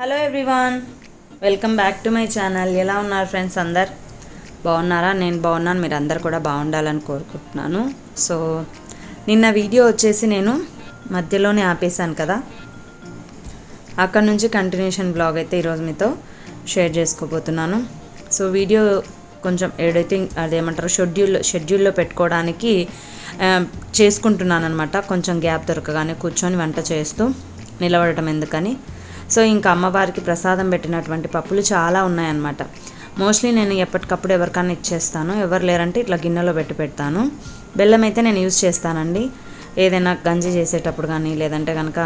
Hello everyone welcome back to my channel ఎలా ఉన్నారు friends అందరు? బాగున్నారా? నేను బాగున్నాను. మీరు అందరు కూడా బాగుండాలని కోరుకుంటున్నాను. సో నిన్న వీడియో వచ్చేసి నేను మధ్యలోనే ఆపేశాను కదా. అక్కడ నుంచి కంటిన్యూషన్ బ్లాగ్ అయితే ఈరోజు మీతో షేర్ చేసుకోబోతున్నాను. సో వీడియో కొంచెం ఎడిటింగ్ అదేమంటారు షెడ్యూల్ షెడ్యూల్లో పెట్టుకోవడానికి చేసుకుంటున్నాను అనమాట కొంచెం గ్యాప్ దొరకగానే కూర్చొని వంట చేస్తూ నిలబడటం ఎందుకని. సో ఇంకా అమ్మవారికి ప్రసాదం పెట్టినటువంటి పప్పులు చాలా ఉన్నాయన్నమాట. మోస్ట్లీ నేను ఎప్పటికప్పుడు ఎవరికన్నా ఇచ్చేస్తాను. ఎవరు లేరంటే ఇట్లా గిన్నెలో పెట్టి పెడతాను. బెల్లం అయితే నేను యూజ్ చేస్తానండి. ఏదైనా గంజి చేసేటప్పుడు కానీ లేదంటే కనుక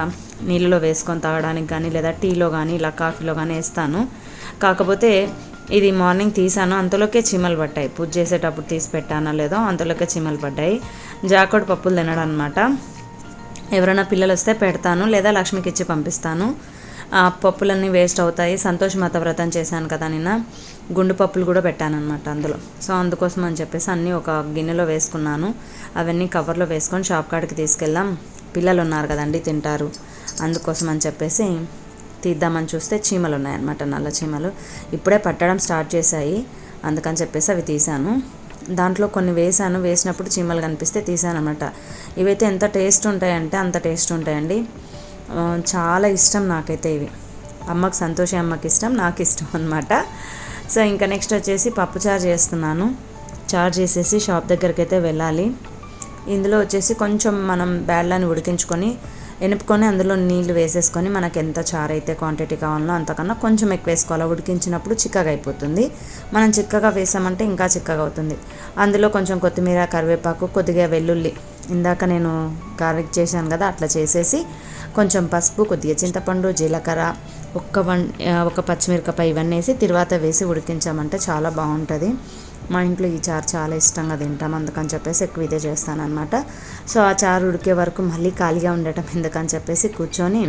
నీళ్ళలో వేసుకొని తాగడానికి కానీ లేదా టీలో కానీ ఇలా కాఫీలో కానీ వేస్తాను. కాకపోతే ఇది మార్నింగ్ తీసాను. అంతలోకే చీమలు పడ్డాయి. పూజ చేసేటప్పుడు తీసి పెట్టానా లేదో అంతలోకే చీమలు పడ్డాయి. జాకోడ్ పప్పులు తినడం అనమాట ఎవరైనా పిల్లలు వస్తే పెడతాను. లేదా లక్ష్మికి ఇచ్చి పంపిస్తాను. పప్పులన్నీ వేస్ట్ అవుతాయి. సంతోష్ మాత వ్రతం చేశాను కదా నిన్న. గుండు పప్పులు కూడా పెట్టాను అనమాట అందులో. సో అందుకోసం అని చెప్పేసి అన్నీ ఒక గిన్నెలో వేసుకున్నాను. అవన్నీ కవర్లో వేసుకొని షాప్ కాడికి తీసుకెళ్ళాం పిల్లలు ఉన్నారు కదండి తింటారు. అందుకోసం అని చెప్పేసి తీద్దామని చూస్తే చీమలు ఉన్నాయన్నమాట నల్ల చీమలు. ఇప్పుడే పట్టడం స్టార్ట్ చేశాయి. అందుకని చెప్పేసి అవి తీశాను. దాంట్లో కొన్ని వేసాను వేసినప్పుడు చీమలు కనిపిస్తే తీసాను అనమాట ఇవైతే ఎంత టేస్ట్ ఉంటాయంటే అంత టేస్ట్ ఉంటాయండి. చాలా ఇష్టం నాకైతే ఇవి. అమ్మకి సంతోషి అమ్మకి ఇష్టం నాకు ఇష్టం అనమాట సో ఇంకా నెక్స్ట్ వచ్చేసి పప్పు చారు చేస్తున్నాను. చారు చేసేసి షాప్ దగ్గరికి అయితే వెళ్ళాలి. ఇందులో వచ్చేసి కొంచెం మనం బ్యాడ్లని ఉడికించుకొని ఎనుపుకొని అందులో నీళ్ళు వేసేసుకొని మనకి ఎంత చారు అయితే క్వాంటిటీ కావాలో అంతకన్నా కొంచెం ఎక్కువ వేసుకోవాలి. ఉడికించినప్పుడు చిక్కగా అయిపోతుంది. మనం చిక్కగా వేసామంటే ఇంకా చిక్కగా అవుతుంది. అందులో కొంచెం కొత్తిమీర కరివేపాకు కొద్దిగా వెల్లుల్లి. ఇందాక నేను గార్లిక్ చేశాను కదా అట్లా చేసేసి కొంచెం పసుపు కొద్దిగా చింతపండు జీలకర్ర ఒక్క వన్ ఒక పచ్చిమిరపకాయ ఇవన్నీ వేసి తర్వాత వేసి ఉడికించామంటే చాలా బాగుంటుంది. మా ఇంట్లో ఈ చారు చాలా ఇష్టంగా తింటాం అందుకని చెప్పేసి ఎక్కువ ఇదే చేస్తానన్నమాట. సో ఆ చారు ఉడికే వరకు మళ్ళీ ఖాళీగా ఉండటం ఎందుకని చెప్పేసి కూర్చొని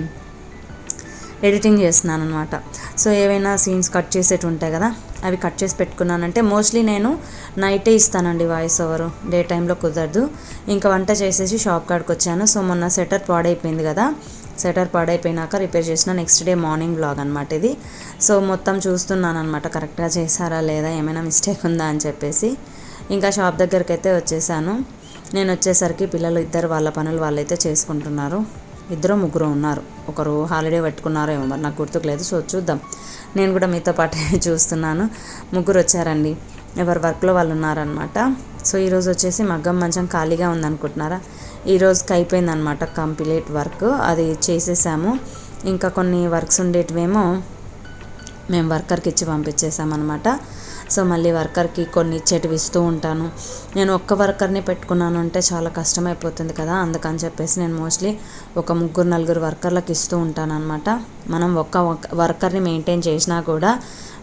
ఎడిటింగ్ చేస్తున్నాను అనమాట సో ఏవైనా సీన్స్ కట్ చేసేటి ఉంటాయి కదా అవి కట్ చేసి పెట్టుకున్నానంటే మోస్ట్లీ నేను నైటే ఇస్తానండి వాయిస్ ఓవర్. డే టైంలో కుదరదు. ఇంకా వంట చేసేసి షాప్ కాడికి వచ్చాను. సో మొన్న సెటర్ పాడైపోయింది కదా. సెటర్ పాడైపోయినాక రిపేర్ చేసిన నెక్స్ట్ డే మార్నింగ్ బ్లాగ్ అనమాట ఇది. సో మొత్తం చూస్తున్నాను అనమాట కరెక్ట్గా చేశారా లేదా? ఏమైనా మిస్టేక్ ఉందా అని చెప్పేసి. ఇంకా షాప్ దగ్గరికి అయితే వచ్చేసాను. నేను వచ్చేసరికి పిల్లలు ఇద్దరు వాళ్ళ పనులు వాళ్ళైతే చేసుకుంటున్నారు. ఇద్దరు ముగ్గురు ఉన్నారు. ఒకరు హాలిడే పెట్టుకున్నారో ఏమో మరి నాకు గుర్తుకులేదు. సో చూద్దాం. నేను కూడా మీతో పాటే చూస్తున్నాను. ముగ్గురు వచ్చారండి. ఎవరి వర్క్లో వాళ్ళు ఉన్నారనమాట సో ఈరోజు వచ్చేసి మగ్గం మంచం ఖాళీగా ఉందనుకుంటున్నారా? ఈరోజుకి అయిపోయిందనమాట కంప్లీట్ వర్క్ అది చేసేసాము. ఇంకా కొన్ని వర్క్స్ ఉండేటివేమో మేము వర్కర్కి ఇచ్చి పంపించేసామన్నమాట. సో మళ్ళీ వర్కర్కి కొన్ని ఇచ్చేటివి ఇస్తూ ఉంటాను. నేను ఒక్క వర్కర్ని పెట్టుకున్నాను అంటే చాలా కష్టమైపోతుంది కదా అందుకని చెప్పేసి నేను మోస్ట్లీ ఒక ముగ్గురు నలుగురు వర్కర్లకు ఇస్తూ ఉంటాను అనమాట మనం ఒక్క వర్కర్ని మెయింటైన్ చేసినా కూడా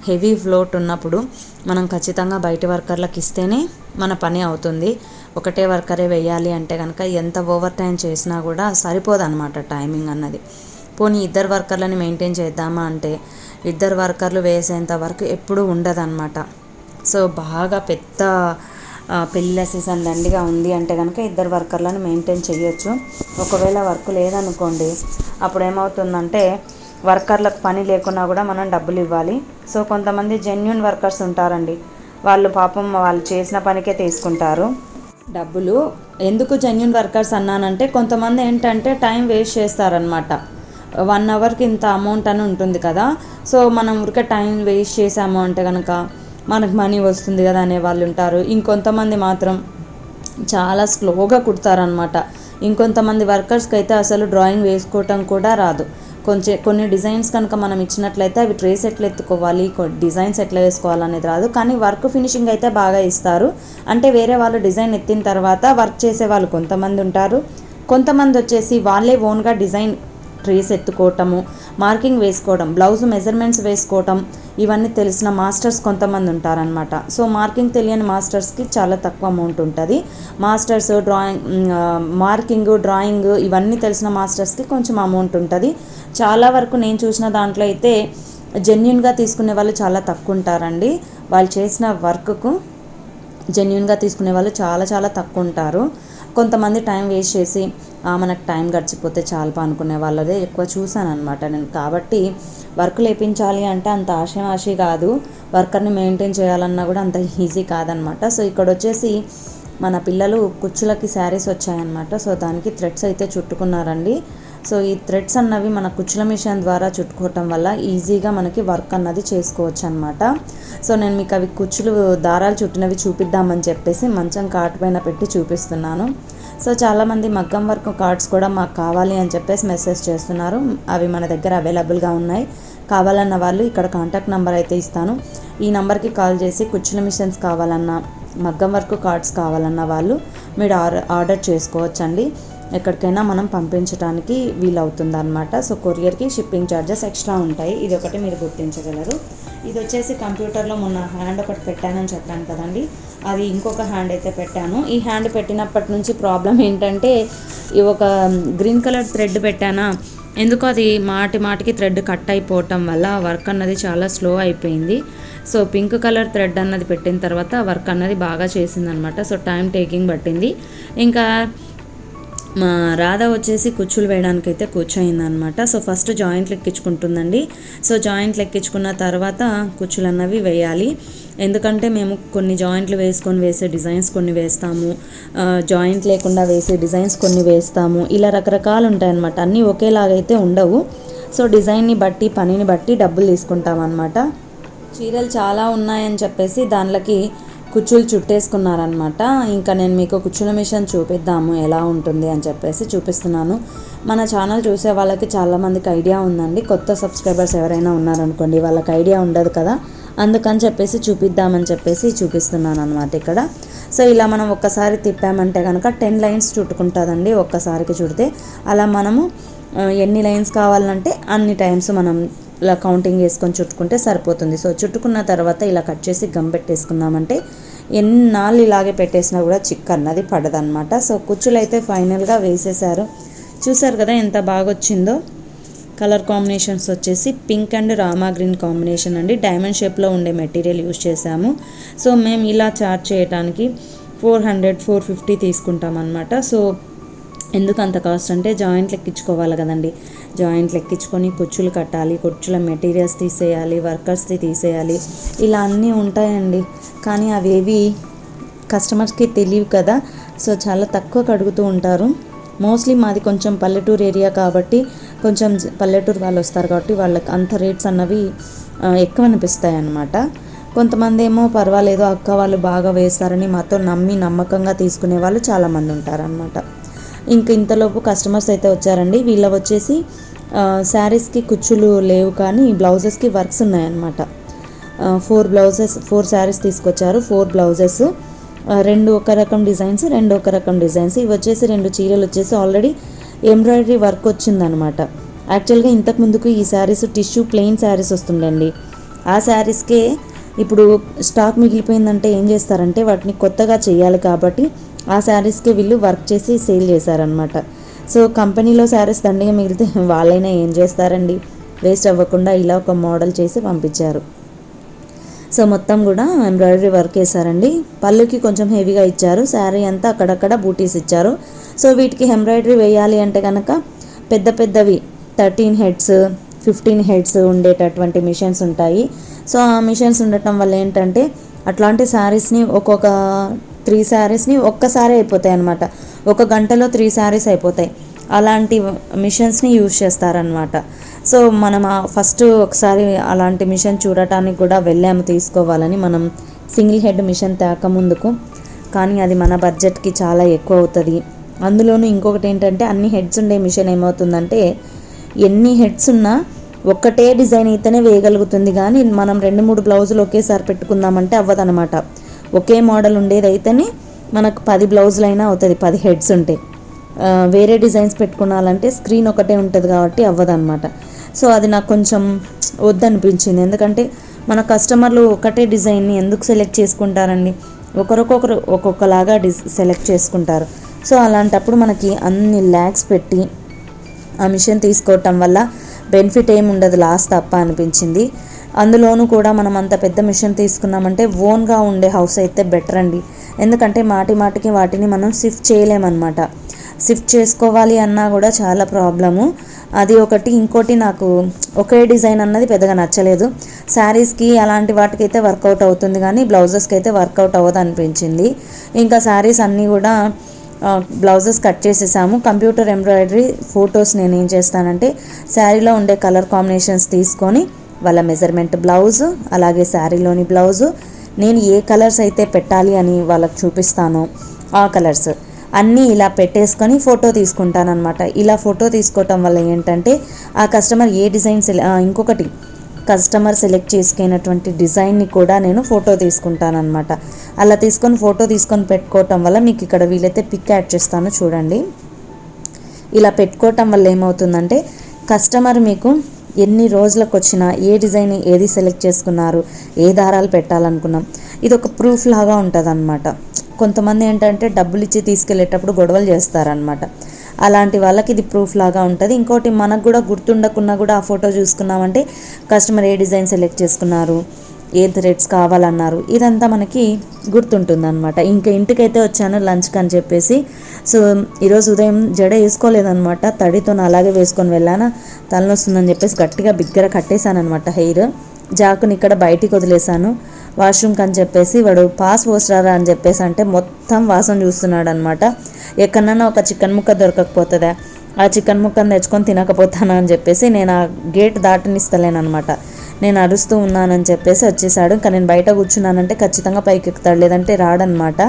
హెవీ ఫ్లోట్ ఉన్నప్పుడు మనం ఖచ్చితంగా బయట వర్కర్లకు ఇస్తేనే మన పని అవుతుంది. ఒకటే వర్కరే వేయాలి అంటే కనుక ఎంత ఓవర్ టైం చేసినా కూడా సరిపోదన్నమాట టైమింగ్ అన్నది. పోనీ ఇద్దరు వర్కర్లని మెయింటైన్ చేద్దామా అంటే ఇద్దరు వర్కర్లు వేసేంత వరకు ఎప్పుడూ ఉండదన్నమాట. సో బాగా పెద్ద ఆ, పెళ్ళిళ్ళ సీజన్ దండిగా ఉంది అంటే కనుక ఇద్దరు వర్కర్లను మెయింటైన్ చేయొచ్చు ఒకవేళ వర్క్ లేదనుకోండి అప్పుడు ఏమవుతుందంటే వర్కర్లకు పని లేకున్నా కూడా మనం డబ్బులు ఇవ్వాలి. సో కొంతమంది జెన్యున్ వర్కర్స్ ఉంటారండి. వాళ్ళు పాపం వాళ్ళు చేసిన పనికే తీసుకుంటారు. డబ్బులు ఎందుకు జెన్యున్ వర్కర్స్ అన్నానంటే కొంతమంది ఏంటంటే టైం వేస్ట్ చేస్తారనమాట వన్ అవర్కి ఇంత అమౌంట్ అని ఉంటుంది కదా. సో మనం ఊరికే టైం వేస్ట్ చేసాము అంటే కనుక మనకు మనీ వస్తుంది కదా అనే వాళ్ళు ఉంటారు. ఇంకొంతమంది మాత్రం చాలా స్లోగా కుడతారనమాట ఇంకొంతమంది వర్కర్స్కి అయితే అసలు డ్రాయింగ్ వేసుకోవటం కూడా రాదు. కొంచెం కొన్ని డిజైన్స్ కనుక మనం ఇచ్చినట్లయితే అవి ట్రేస్ ఎట్లా ఎత్తుకోవాలి డిజైన్స్ ఎట్లా వేసుకోవాలనేది రాదు. కానీ వర్క్ ఫినిషింగ్ అయితే బాగా ఇస్తారు. అంటే వేరే వాళ్ళు డిజైన్ ఎత్తిన తర్వాత వర్క్ చేసే వాళ్ళు కొంతమంది ఉంటారు. కొంతమంది వచ్చేసి వాళ్ళే ఓన్గా డిజైన్ ట్రీస్ ఎత్తుకోవటము మార్కింగ్ వేసుకోవడం బ్లౌజ్ మెజర్మెంట్స్ వేసుకోవటం ఇవన్నీ తెలిసిన మాస్టర్స్ కొంతమంది ఉంటారనమాట సో మార్కింగ్ తెలియని మాస్టర్స్కి చాలా తక్కువ అమౌంట్ ఉంటుంది. మాస్టర్స్ డ్రాయింగ్ మార్కింగ్ డ్రాయింగ్ ఇవన్నీ తెలిసిన మాస్టర్స్కి కొంచెం అమౌంట్ ఉంటుంది. చాలా వరకు నేను చూసిన దాంట్లో అయితే జెన్యున్గా తీసుకునే వాళ్ళు చాలా తక్కువ ఉంటారండి. వాళ్ళు చేసిన వర్క్కు జెన్యున్గా తీసుకునే వాళ్ళు చాలా చాలా తక్కువ ఉంటారు. కొంతమంది టైం వేస్ట్ చేసి "ఆ, మనకు టైం గడిచిపోతే చాలు అనుకునే వాళ్ళదే ఎక్కువ చూశాను అనమాట నేను. కాబట్టి వర్క్ లేపించాలి అంటే అంత ఆశమాషి కాదు. వర్కర్ని మెయింటైన్ చేయాలన్నా కూడా అంత ఈజీ కాదనమాట సో ఇక్కడ వచ్చేసి మన పిల్లలు కుచ్చులకి శారీస్ వచ్చాయన్నమాట. సో దానికి థ్రెడ్స్ అయితే చుట్టుకున్నారండి. సో ఈ థ్రెడ్స్ అన్నవి మన కుచ్చుల మిషన్ ద్వారా చుట్టుకోవటం వల్ల ఈజీగా మనకి వర్క్ అన్నది చేసుకోవచ్చు అనమాట సో నేను మీకు అవి కుచ్చులు దారాలు చుట్టినవి చూపిద్దామని చెప్పేసి మంచం కాటు పైన పెట్టి చూపిస్తున్నాను. సో చాలామంది మగ్గం వర్క్ కార్డ్స్ కూడా మాకు కావాలి అని చెప్పేసి మెసేజ్ చేస్తున్నారు. అవి మన దగ్గర అవైలబుల్గా ఉన్నాయి. కావాలన్న వాళ్ళు ఇక్కడ కాంటాక్ట్ నెంబర్ అయితే ఇస్తాను. ఈ నెంబర్కి కాల్ చేసి కుచ్చుల మిషన్స్ కావాలన్నా మగ్గం వర్క్ కార్డ్స్ కావాలన్న వాళ్ళు మీరు ఆర్డర్ ఆర్డర్ చేసుకోవచ్చండి. ఎక్కడికైనా మనం పంపించడానికి వీలవుతుంది అనమాట సో కొరియర్కి షిప్పింగ్ ఛార్జెస్ ఎక్స్ట్రా ఉంటాయి. ఇది ఒకటి మీరు గుర్తించగలరు. ఇది వచ్చేసి కంప్యూటర్లో మొన్న హ్యాండ్ ఒకటి పెట్టానని చెప్పాను కదండి. అది ఇంకొక హ్యాండ్ అయితే పెట్టాను. ఈ హ్యాండ్ పెట్టినప్పటి నుంచి ప్రాబ్లం ఏంటంటే ఈ ఒక గ్రీన్ కలర్ థ్రెడ్ పెట్టానా? ఎందుకో అది మాటి మాటికి థ్రెడ్ కట్ అయిపోవటం వల్ల వర్క్ అన్నది చాలా స్లో అయిపోయింది. సో పింక్ కలర్ థ్రెడ్ అన్నది పెట్టిన తర్వాత వర్క్ అన్నది బాగా చేసిందనమాట సో టైం టేకింగ్ పట్టింది. ఇంకా మా రాధ వచ్చేసి కుచ్చులు వేయడానికి అయితే కూర్చోయిందనమాట. సో ఫస్ట్ జాయింట్లు ఎక్కించుకుంటుందండి సో జాయింట్లు ఎక్కించుకున్న తర్వాత కుచ్చులు అన్నవి వేయాలి. ఎందుకంటే మేము కొన్ని జాయింట్లు వేసుకొని వేసే డిజైన్స్ కొన్ని వేస్తాము. జాయింట్ లేకుండా వేసే డిజైన్స్ కొన్ని వేస్తాము. ఇలా రకరకాలు ఉంటాయన్నమాట. అన్నీ ఒకేలాగైతే ఉండవు. సో డిజైన్ని బట్టి పనిని బట్టి డబ్బులు తీసుకుంటాం అనమాట చీరలు చాలా ఉన్నాయని చెప్పేసి దానిలోకి కుచ్చులు చుట్టేసుకున్నారనమాట ఇంకా నేను మీకు కుచ్చుల మిషన్ చూపిద్దాము ఎలా ఉంటుంది అని చెప్పేసి చూపిస్తున్నాను. మన ఛానల్ చూసే వాళ్ళకి చాలామందికి ఐడియా ఉందండి. కొత్త సబ్స్క్రైబర్స్ ఎవరైనా ఉన్నారనుకోండి వాళ్ళకి ఐడియా ఉండదు కదా. అందుకని చెప్పేసి చూపిద్దామని చెప్పేసి చూపిస్తున్నాను అనమాట ఇక్కడ. సో ఇలా మనం ఒక్కసారి తిప్పామంటే కనుక టెన్ లైన్స్ చుట్టుకుంటుందండి ఒక్కసారికి చుడితే. అలా మనము ఎన్ని లైన్స్ కావాలంటే అన్ని టైమ్స్ మనం ఇలా కౌంటింగ్ వేసుకొని చుట్టుకుంటే సరిపోతుంది. సో చుట్టుకున్న తర్వాత ఇలా కట్ చేసి గమ్ పెట్టేసుకున్నామంటే ఎన్నాళ్ళు ఇలాగే పెట్టేసినా కూడా చిక్ అన్నది పడదనమాట సో కుచ్చులు అయితే ఫైనల్గా వేసేసారు. చూసారు కదా ఎంత బాగా వచ్చిందో కలర్ కాంబినేషన్స్ వచ్చేసి pink and Rama green combination అండి. డైమండ్ షేప్లో ఉండే మెటీరియల్ యూస్ చేసాము సో మేము ఇలా చార్జ్ చేయడానికి ఫోర్ హండ్రెడ్ ఫోర్ ఫిఫ్టీ తీసుకుంటాం అనమాట సో ఎందుకు అంత కాస్ట్ అంటే జాయింట్లు ఎక్కించుకోవాలి కదండి. జాయింట్లు ఎక్కించుకొని కుచ్చులు కట్టాలి కుచ్చుల మెటీరియల్స్ తీసేయాలి వర్కర్స్ది తీసేయాలి ఇలా అన్నీ ఉంటాయండి. కానీ అవేవి కస్టమర్స్కి తెలియవు కదా. సో చాలా తక్కువ కడుగుతూ ఉంటారు. మోస్ట్లీ మాది కొంచెం పల్లెటూరు ఏరియా కాబట్టి కొంచెం పల్లెటూరు వాళ్ళు వస్తారు కాబట్టి వాళ్ళకి అంత రేట్స్ అన్నవి ఎక్కువ అనిపిస్తాయి అన్నమాట. కొంతమంది ఏమో పర్వాలేదు అక్క వాళ్ళు బాగా వేస్తారని మాతో నమ్మి నమ్మకంగా తీసుకునే వాళ్ళు చాలామంది ఉంటారనమాట ఇంక ఇంతలోపు కస్టమర్స్ అయితే వచ్చారండి. వీళ్ళ వచ్చేసి శారీస్కి కుచ్చులు లేవు కానీ బ్లౌజెస్కి వర్క్స్ ఉన్నాయన్నమాట. ఫోర్ బ్లౌజెస్ ఫోర్ శారీస్ తీసుకొచ్చారు. ఫోర్ బ్లౌజెస్ రెండు ఒక రకం డిజైన్స్ రెండు ఒక రకం డిజైన్స్ ఇవి వచ్చేసి రెండు చీరలు వచ్చేసి ఆల్రెడీ ఎంబ్రాయిడరీ వర్క్ వచ్చిందనమాట యాక్చువల్గా ఇంతకు ముందుకు ఈ శారీస్ టిష్యూ ప్లెయిన్ శారీస్ వస్తుండండి. ఆ శారీస్కే ఇప్పుడు స్టాక్ మిగిలిపోయిందంటే ఏం చేస్తారంటే వాటిని కొత్తగా చేయాలి కాబట్టి ఆ శారీస్కి వీళ్ళు వర్క్ చేసి సేల్ చేశారనమాట సో కంపెనీలో శారీస్ దండిగా మిగిలితే వాళ్ళైనా ఏం చేస్తారండి? వేస్ట్ అవ్వకుండా ఇలా ఒక మోడల్ చేసి పంపించారు. సో మొత్తం కూడా ఎంబ్రాయిడరీ వర్క్ వేశారండి పళ్ళుకి కొంచెం హెవీగా ఇచ్చారు. శారీ అంతా అక్కడక్కడ బూటీస్ ఇచ్చారు. సో వీటికి ఎంబ్రాయిడరీ వేయాలి అంటే కనుక పెద్ద పెద్దవి థర్టీన్ హెడ్స్ ఫిఫ్టీన్ హెడ్స్ ఉండేటటువంటి మిషన్స్ ఉంటాయి. సో ఆ మిషన్స్ ఉండటం వల్ల ఏంటంటే అట్లాంటి శారీస్ని ఒక్కొక్క త్రీ శారీస్ని ఒక్కసారి అయిపోతాయి అనమాట ఒక గంటలో త్రీ శారీస్ అయిపోతాయి. అలాంటి మిషన్స్ని యూజ్ చేస్తారనమాట సో మనం ఆ ఫస్ట్ ఒకసారి అలాంటి మిషన్ చూడటానికి కూడా వెళ్ళాము తీసుకోవాలని మనం సింగిల్ హెడ్ మిషన్ తేక ముందుకు. కానీ అది మన బడ్జెట్కి చాలా ఎక్కువ అవుతుంది. అందులోనూ ఇంకొకటి ఏంటంటే అన్ని హెడ్స్ ఉండే మిషన్ ఏమవుతుందంటే ఎన్ని హెడ్స్ ఉన్నా ఒక్కటే డిజైన్ అయితేనే వేయగలుగుతుంది కానీ మనం రెండు మూడు బ్లౌజులు ఒకేసారి పెట్టుకుందామంటే అవ్వదనమాట ఒకే మోడల్ ఉండేది అయితేనే మనకు పది బ్లౌజులు అయినా అవుతుంది పది హెడ్స్ ఉంటాయి వేరే డిజైన్స్ పెట్టుకున్నాలంటే స్క్రీన్ ఒకటే ఉంటుంది కాబట్టి అవ్వదన్నమాట. సో అది నాకు కొంచెం వద్దనిపించింది. ఎందుకంటే మన కస్టమర్లు ఒకటే డిజైన్ని ఎందుకు సెలెక్ట్ చేసుకుంటారండి? ఒకరికొకరు ఒక్కొక్కలాగా డిస్ సెలెక్ట్ చేసుకుంటారు. సో అలాంటప్పుడు మనకి అన్ని ల్యాక్స్ పెట్టి ఆ మిషన్ తీసుకోవటం వల్ల బెనిఫిట్ ఏమి ఉండదు లాస్ తప్ప అనిపించింది. అందులోనూ కూడా మనం అంత పెద్ద మిషన్ తీసుకున్నామంటే ఓన్గా ఉండే హౌస్ అయితే బెటర్ అండి. ఎందుకంటే మాటి మాటికి వాటిని మనం షిఫ్ట్ చేయలేమన్నమాట. షిఫ్ట్ చేసుకోవాలి అన్నా కూడా చాలా ప్రాబ్లము. అది ఒకటి. ఇంకోటి నాకు ఒకే డిజైన్ అన్నది పెద్దగా నచ్చలేదు. శారీస్కి అలాంటి వాటికి అయితే వర్కౌట్ అవుతుంది కానీ బ్లౌజెస్కి అయితే వర్కౌట్ అవ్వదు అనిపించింది ఇంకా శారీస్ అన్నీ కూడా బ్లౌజెస్ కట్ చేసేసాము. కంప్యూటర్ ఎంబ్రాయిడరీ ఫొటోస్ నేను ఏం చేస్తానంటే శారీలో ఉండే కలర్ కాంబినేషన్స్ తీసుకొని వాళ్ళ మెజర్మెంట్ బ్లౌజు అలాగే శారీలోని బ్లౌజు నేను ఏ కలర్స్ అయితే పెట్టాలి అని వాళ్ళకి చూపిస్తానో ఆ కలర్స్ అన్నీ ఇలా పెట్టేసుకొని ఫోటో తీసుకుంటానమాట ఇలా ఫోటో తీసుకోవటం వల్ల ఏంటంటే ఆ కస్టమర్ ఏ డిజైన్స్ ఇంకొకటి కస్టమర్ సెలెక్ట్ చేసుకున్నటువంటి డిజైన్ని కూడా నేను ఫోటో తీసుకుంటానమాట అలా తీసుకొని ఫోటో తీసుకొని పెట్టుకోవటం వల్ల మీకు ఇక్కడ వీలైతే పిక్ యాడ్ చేస్తాను చూడండి. ఇలా పెట్టుకోవటం వల్ల ఏమవుతుందంటే కస్టమర్ మీకు ఎన్ని రోజులకు వచ్చినా ఏ డిజైన్ ఏది సెలెక్ట్ చేసుకున్నారు ఏ దారాలు పెట్టాలనుకున్నాం ఇది ఒక ప్రూఫ్ లాగా ఉంటుంది కొంతమంది ఏంటంటే డబ్బులు ఇచ్చి తీసుకెళ్ళేటప్పుడు గొడవలు చేస్తారనమాట అలాంటి వాళ్ళకి ఇది ప్రూఫ్ లాగా ఉంటుంది. ఇంకోటి మనకు కూడా గుర్తుండకున్నా కూడా ఆ ఫోటో చూసుకున్నామంటే కస్టమర్ ఏ డిజైన్ సెలెక్ట్ చేసుకున్నారు ఏ థ్రెడ్స్ కావాలన్నారు ఇదంతా మనకి గుర్తుంటుంది అనమాట ఇంకా ఇంటికైతే వచ్చాను లంచ్కి అని చెప్పేసి. సో ఈరోజు ఉదయం జడ వేసుకోలేదనమాట తడితో అలాగే వేసుకొని వెళ్ళాను. తలనొస్తుందని చెప్పేసి గట్టిగా బిగ్గర కట్టేశానమాట హెయిర్. జాకుని ఇక్కడ బయటికి వదిలేశాను. వాష్రూమ్కి అని చెప్పేసి వాడు పాస్ పోస్టారా అని చెప్పేసి అంటే మొత్తం వాసన చూస్తున్నాడు అనమాట ఎక్కడన్నా ఒక చికెన్ ముక్క దొరకకపోతుందా? ఆ చికెన్ ముక్కను తెచ్చుకొని తినకపోతానా అని చెప్పేసి నేను ఆ గేట్ దాటనిస్తలేనమాట నేను అరుస్తూ ఉన్నానని చెప్పేసి వచ్చేసాడు. ఇంకా నేను బయట కూర్చున్నానంటే ఖచ్చితంగా పైకి ఎక్కుతాడు. లేదంటే రాడనమాట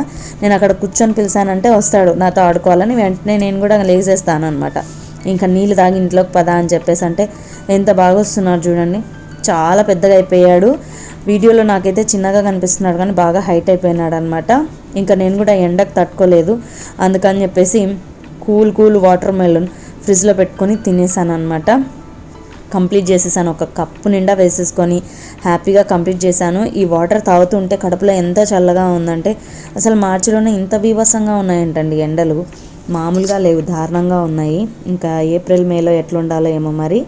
నేను అక్కడ కూర్చొని పిలిచానంటే వస్తాడు. నాతో ఆడుకోవాలని వెంటనే నేను కూడా లేచేస్తాను అనమాట ఇంకా నీళ్ళు తాగి ఇంట్లోకి పదా అని చెప్పేసి అంటే ఎంత బాగా వస్తున్నారు చూడండి. చాలా పెద్దగా అయిపోయాడు. వీడియోలో నాకైతే చిన్నగా కనిపిస్తున్నాడు కానీ బాగా హైట్ అయిపోయినాడు అనమాట ఇంకా నేను కూడా ఎండకు తట్టుకోలేదు. అందుకని చెప్పేసి కూల్ కూల్ వాటర్ మెలన్ ఫ్రిడ్జ్లో పెట్టుకొని తినేసాను అనమాట కంప్లీట్ చేసేసాను. ఒక కప్పు నిండా వేసేసుకొని హ్యాపీగా కంప్లీట్ చేశాను. ఈ వాటర్ తాగుతుంటే కడుపులో ఎంత చల్లగా ఉందంటే అసలు మార్చిలోనే ఇంత బీభత్సంగా ఉన్నాయంటండి ఎండలు. మామూలుగా లేవు దారుణంగా ఉన్నాయి. ఇంకా ఏప్రిల్ మేలో ఎట్లుండాలో ఏమో మరి.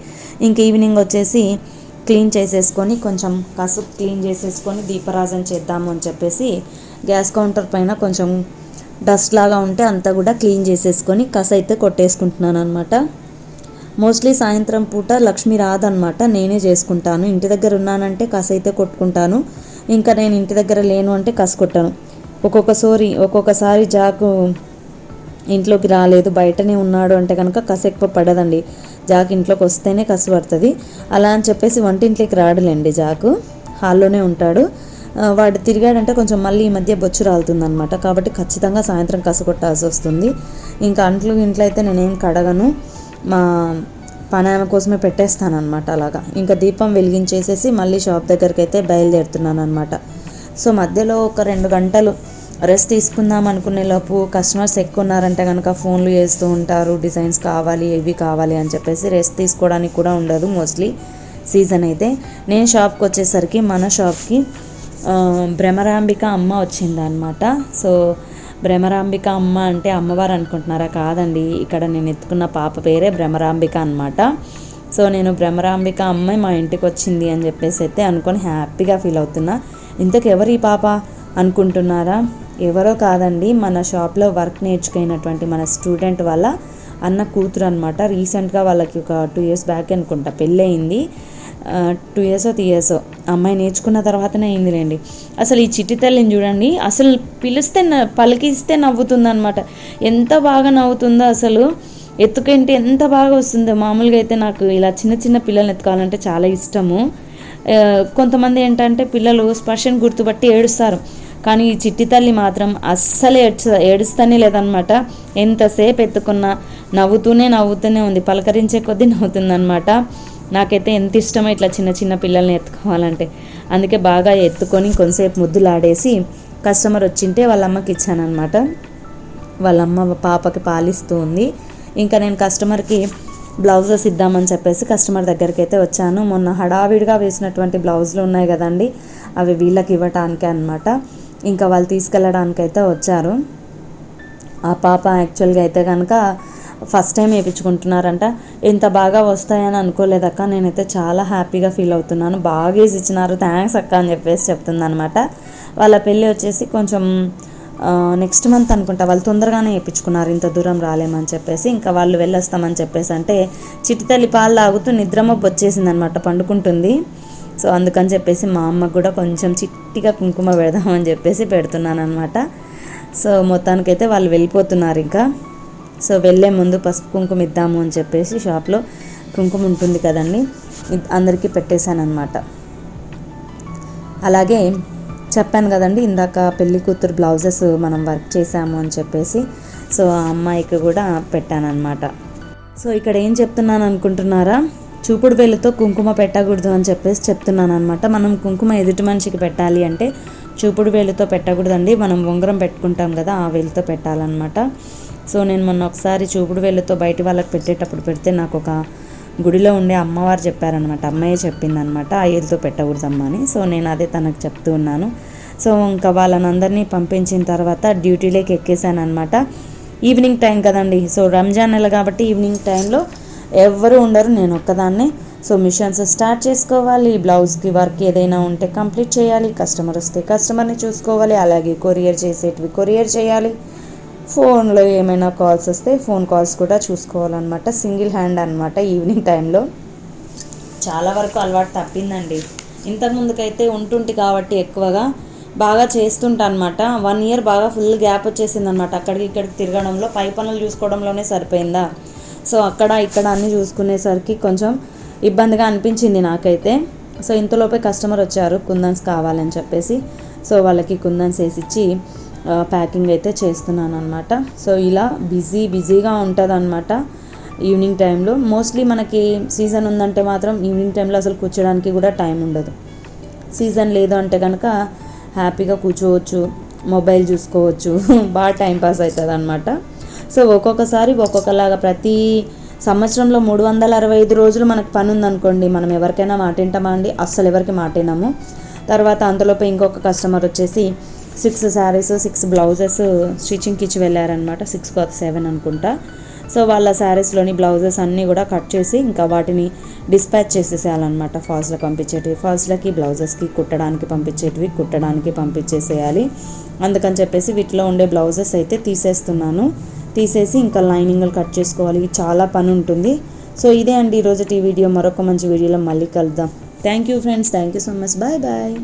ఇంక ఈవినింగ్ వచ్చేసి క్లీన్ చేసేసుకొని కొంచెం కసుపు క్లీన్ చేసేసుకొని దీపరాజం చేద్దాము అని చెప్పేసి గ్యాస్ కౌంటర్ పైన కొంచెం డస్ట్ లాగా ఉంటే అంతా కూడా క్లీన్ చేసేసుకొని కస అయితే కొట్టేసుకుంటున్నాను అనమాట మోస్ట్లీ సాయంత్రం పూట లక్ష్మి రాదనమాట నేనే చేసుకుంటాను. ఇంటి దగ్గర ఉన్నానంటే కస అయితే కొట్టుకుంటాను. ఇంకా నేను ఇంటి దగ్గర లేను అంటే కస కొట్టాను. ఒక్కొక్కసారి ఒక్కొక్కసారి జాకు ఇంట్లోకి రాలేదు. బయటనే ఉన్నాడు అంటే కనుక కస ఎక్కువ పడదండి. జాక్ ఇంట్లోకి వస్తేనే కసు పడుతుంది. అలా అని చెప్పేసి వంటింట్లోకి రాడులేండి జాకు. హాల్లోనే ఉంటాడు. వాడు తిరిగాడంటే కొంచెం మళ్ళీ ఈ మధ్య బొచ్చు రాలుతుందనమాట కాబట్టి ఖచ్చితంగా సాయంత్రం కస కొట్టాల్సి వస్తుంది. ఇంకా అంట్లు ఇంట్లో అయితే నేనేం కడగను. మా పనామ కోసమే పెట్టేస్తానమాట అలాగా. ఇంకా దీపం వెలిగించేసేసి మళ్ళీ షాప్ దగ్గరికి అయితే బయలుదేరుతున్నాను అనమాట సో మధ్యలో ఒక రెండు గంటలు రెస్ట్ తీసుకుందాం అనుకునే లోపు కస్టమర్స్ ఎక్కువ ఉన్నారంటే కనుక ఫోన్లు చేస్తూ ఉంటారు డిజైన్స్ కావాలి ఇవి కావాలి అని చెప్పేసి రెస్ట్ తీసుకోవడానికి కూడా ఉండదు మోస్ట్లీ సీజన్ అయితే. నేను షాప్కి వచ్చేసరికి మన షాప్కి భ్రమరాంబిక అమ్మ వచ్చిందనమాట సో భ్రమరాంబిక అమ్మ అంటే అమ్మవారు అనుకుంటున్నారా? కాదండి. ఇక్కడ నేను ఎత్తుకున్న పాప పేరే భ్రమరాంబిక అనమాట సో నేను భ్రమరాంబిక అమ్మాయి మా ఇంటికి వచ్చింది అని చెప్పేసి అయితే అనుకొని హ్యాపీగా ఫీల్ అవుతున్నా. ఇంతకు ఎవరు ఈ పాప అనుకుంటున్నారా? ఎవరో కాదండి మన షాప్లో వర్క్ నేర్చుకున్నటువంటి మన స్టూడెంట్ వాళ్ళ అన్న కూతురు అనమాట రీసెంట్గా వాళ్ళకి ఒక టూ ఇయర్స్ బ్యాక్ అనుకుంటా పెళ్ళయింది. టూ ఇయర్స్ త్రీ ఇయర్స్ అమ్మాయి నేర్చుకున్న తర్వాతనే అయిందిలేండి. అసలు ఈ చిట్టి తల్లిని చూడండి అసలు పిలిస్తే పలికిస్తే నవ్వుతుందనమాట ఎంత బాగా నవ్వుతుందో అసలు. ఎత్తుకంటే ఎంత బాగా వస్తుందో. మామూలుగా అయితే నాకు ఇలా చిన్న చిన్న పిల్లల్ని ఎత్తుకోవాలంటే చాలా ఇష్టము. కొంతమంది ఏంటంటే పిల్లలు స్పర్శను గుర్తుపట్టి ఏడుస్తారు. కానీ ఈ చిట్టి తల్లి మాత్రం అస్సలు ఏడ్చ ఏడుస్తూనే లేదనమాట ఎంతసేపు ఎత్తుకున్నా నవ్వుతూనే నవ్వుతూనే ఉంది. పలకరించే కొద్దీ నవ్వుతుందనమాట నాకైతే ఎంత ఇష్టమో ఇట్లా చిన్న చిన్న పిల్లల్ని ఎత్తుకోవాలంటే. అందుకే బాగా ఎత్తుకొని కొంతసేపు ముద్దులాడేసి కస్టమర్ వచ్చింటే వాళ్ళ అమ్మకి ఇచ్చానమాట వాళ్ళ అమ్మ పాపకి పాలిస్తూ ఉంది. ఇంకా నేను కస్టమర్కి బ్లౌజెస్ ఇద్దామని చెప్పేసి కస్టమర్ దగ్గరికి అయితే వచ్చాను. మొన్న హడావిడిగా వేసినటువంటి బ్లౌజులు ఉన్నాయి కదండి అవి వీళ్ళకి ఇవ్వటానికే అనమాట ఇంకా వాళ్ళు తీసుకెళ్ళడానికి అయితే వచ్చారు. ఆ పాప యాక్చువల్గా అయితే కనుక ఫస్ట్ టైం వేయించుకుంటున్నారంట ఇంత బాగా వస్తాయని అనుకోలేదక్క. నేనైతే చాలా హ్యాపీగా ఫీల్ అవుతున్నాను. బాగా వేసి ఇచ్చినారు థ్యాంక్స్ అక్క అని చెప్పేసి చెప్తుందనమాట వాళ్ళ పెళ్ళి వచ్చేసి కొంచెం నెక్స్ట్ మంత్ అనుకుంటా. వాళ్ళు తొందరగానే వేయించుకున్నారు ఇంత దూరం రాలేమని చెప్పేసి. ఇంకా వాళ్ళు వెళ్ళొస్తామని చెప్పేసి అంటే చిటితల్లి పాలు తాగుతూ నిద్రమొప్పి వచ్చేసింది అనమాట పండుకుంటుంది. సో అందుకని చెప్పేసి మా అమ్మకు కూడా కొంచెం చిట్టిగా కుంకుమ పెడదామని చెప్పేసి పెడుతున్నాను అనమాట సో మొత్తానికైతే వాళ్ళు వెళ్ళిపోతున్నారు ఇంకా. సో వెళ్ళే ముందు పసుపు కుంకుమ ఇద్దాము అని చెప్పేసి షాప్లో కుంకుమ ఉంటుంది కదండి అందరికీ పెట్టేశాను అనమాట అలాగే చెప్పాను కదండి ఇందాక పెళ్ళి కూతురు బ్లౌజెస్ మనం వర్క్ చేసాము అని చెప్పేసి సో ఆ అమ్మాయికి కూడా పెట్టానన్నమాట. సో ఇక్కడ ఏం చెప్తున్నాను అనుకుంటున్నారా? చూపుడు వేలుతో కుంకుమ పెట్టకూడదు అని చెప్పేసి చెప్తున్నాను అనమాట మనం కుంకుమ ఎదుటి మనిషికి పెట్టాలి అంటే చూపుడు వేలుతో పెట్టకూడదండి. మనం ఉంగరం పెట్టుకుంటాం కదా ఆ వేలుతో పెట్టాలన్నమాట. సో నేను మొన్న ఒకసారి చూపుడు వేలుతో బయట వాళ్ళకి పెట్టేటప్పుడు పెడితే నాకు ఒక గుడిలో ఉండే అమ్మవారు చెప్పారనమాట అమ్మాయే చెప్పిందనమాట ఆ ఏలుతో పెట్టకూడదమ్మా అని. సో నేను అదే తనకు చెప్తూ ఉన్నాను. సో ఇంకా వాళ్ళనందరినీ పంపించిన తర్వాత డ్యూటీలోకి ఎక్కేసాను అనమాట ఈవినింగ్ టైం కదండి. సో రంజాన్ నెల కాబట్టి ఈవినింగ్ టైంలో ఎవ్వరు ఉండరు నేను ఒక్కదాన్నే. సో మిషన్స్ స్టార్ట్ చేసుకోవాలి. బ్లౌజ్కి వర్క్ ఏదైనా ఉంటే కంప్లీట్ చేయాలి. కస్టమర్ వస్తే కస్టమర్ని చూసుకోవాలి. అలాగే కొరియర్ చేసేటివి కొరియర్ చేయాలి. ఫోన్లో ఏమైనా కాల్స్ వస్తే ఫోన్ కాల్స్ కూడా చూసుకోవాలన్నమాట. సింగిల్ హ్యాండ్ అనమాట ఈవినింగ్ టైంలో. చాలా వరకు అలవాటు తప్పిందండి. ఇంతకుముందుకైతే ఉంటుంటి కాబట్టి ఎక్కువగా బాగా చేస్తుంటా అనమాట వన్ ఇయర్ బాగా ఫుల్ గ్యాప్ వచ్చేసింది అనమాట అక్కడికి ఇక్కడికి తిరగడంలో పై పనులు చూసుకోవడంలోనే సరిపోయిందా? సో అక్కడ ఇక్కడ అన్నీ చూసుకునేసరికి కొంచెం ఇబ్బందిగా అనిపించింది నాకైతే. సో ఇంతలోపే కస్టమర్ వచ్చారు కుందన్స్ కావాలని చెప్పేసి. సో వాళ్ళకి కుందన్స్ వేసిచ్చి ప్యాకింగ్ అయితే చేస్తున్నాను అనమాట సో ఇలా బిజీ బిజీగా ఉంటుంది అనమాట ఈవినింగ్ టైంలో. మోస్ట్లీ మనకి సీజన్ ఉందంటే మాత్రం ఈవినింగ్ టైంలో అసలు కూర్చోడానికి కూడా టైం ఉండదు. సీజన్ లేదు అంటే కనుక హ్యాపీగా కూర్చోవచ్చు మొబైల్ చూసుకోవచ్చు బాగా టైం పాస్ అవుతుంది అనమాట సో ఒక్కొక్కసారి ఒక్కొక్కలాగా ప్రతి సంవత్సరంలో మూడు వందల అరవై ఐదు రోజులు మనకు పని ఉందనుకోండి మనం ఎవరికైనా మాటింటామా అండి? అస్సలు ఎవరికి మాటినాము తర్వాత అంతలోపు ఇంకొక కస్టమర్ వచ్చేసి సిక్స్ శారీస్ సిక్స్ బ్లౌజెస్ స్టిచ్చింగ్కి ఇచ్చి వెళ్ళారనమాట సిక్స్ కాదు సెవెన్ అనుకుంటా. సో వాళ్ళ శారీస్లోని బ్లౌజెస్ అన్నీ కూడా కట్ చేసి ఇంకా వాటిని డిస్పాచ్ చేసేసేయాలన్నమాట. ఫాల్స్లో పంపించేటివి ఫాల్స్లకి బ్లౌజెస్కి కుట్టడానికి పంపించేటివి కుట్టడానికి పంపించేసేయాలి. అందుకని చెప్పేసి వీటిలో ఉండే బ్లౌజెస్ అయితే తీసేస్తున్నాను. తీసేసి ఇంకా లైనింగ్లు కట్ చేసుకోవాలి. చాలా పని ఉంటుంది. సో ఇదే అండి ఈరోజు టీ వీడియో. మరొక మంచి వీడియోలో మళ్ళీ కలుద్దాం. Thank you friends thank you so much bye bye